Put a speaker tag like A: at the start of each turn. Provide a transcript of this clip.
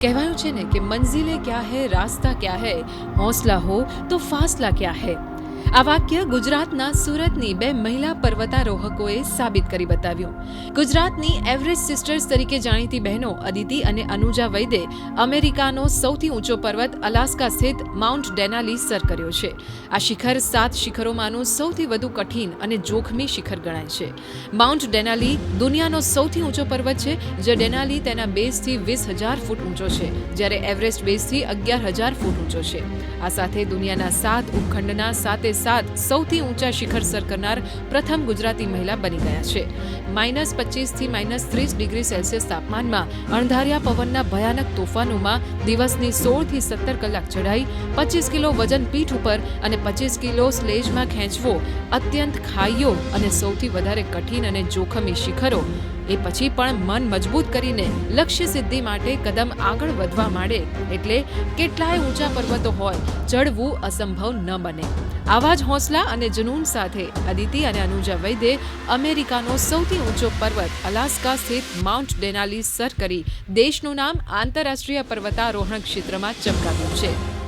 A: કહેવાયું છે ને કે મંઝિલે ક્યાં હૈ, રાસ્તા ક્યાં હૈ, હોંસલા હો, તો ફાસલા ક્યાં હૈ? આ વાક્ય ગુજરાતના સુરતની બે મહિલા પર્વતારોહકોએ સાબિત કરી બતાવ્યું. ગુજરાતની એવરેસ્ટ સિસ્ટર્સ તરીકે જાણીતી બહેનો અદિતિ અને અનુજા વૈદે અમેરિકાનો સૌથી ઊંચો પર્વત અલાસ્કા સ્થિત માઉન્ટ ડેનાલી સર કર્યો છે. આ શિખર સાત શિખરોમાંનું સૌથી વધુ કઠિન અને જોખમી શિખર ગણાય છે. માઉન્ટ ડેનાલી દુનિયાનો સૌથી ઊંચો પર્વત છે, જે ડેનાલી તેના બેઝથી વીસ હજાર ફૂટ ઊંચો છે, જ્યારે એવરેસ્ટ બેઝથી અગિયાર હજાર ફૂટ ઊંચો છે. આ સાથે દુનિયાના સાત ઉપખંડના સાતે સાત સૌથી ઊંચા શિખર સર કરનાર પ્રથમ ગુજરાતી મહિલા બની ગયા છે. માઇનસ પચીસથી માઇનસ ત્રીસ ડિગ્રી સેલ્સિયસ તાપમાનમાં અણધાર્યા પવનના ભયાનક તોફાનોમાં દિવસની સોળથી સત્તર કલાક ચઢાઈ, પચીસ કિલો વજન પીઠ ઉપર અને પચીસ કિલો સ્લેજમાં ખેંચવો અત્યંત ખાઈયો અને સૌથી વધારે કઠિન અને જોખમી શિખરો એ પછી પણ મન મજબૂત કરીને લક્ષ્ય સિદ્ધિ માટે કદમ આગળ વધવા માંડે એટલે કેટલાય ઊંચા પર્વતો હોય, ચડવું અસંભવ ન બને. આવા જ હોંસલા અને જનૂન સાથે અદિતિ અને અનુજા વૈદે અમેરિકાનો સૌથી ઊંચો પર્વત અલાસ્કા સ્થિત માઉન્ટ ડેનાલી સર કરી દેશનું નામ આંતરરાષ્ટ્રીય પર્વતારોહણ ક્ષેત્રમાં ચમકાવ્યું છે.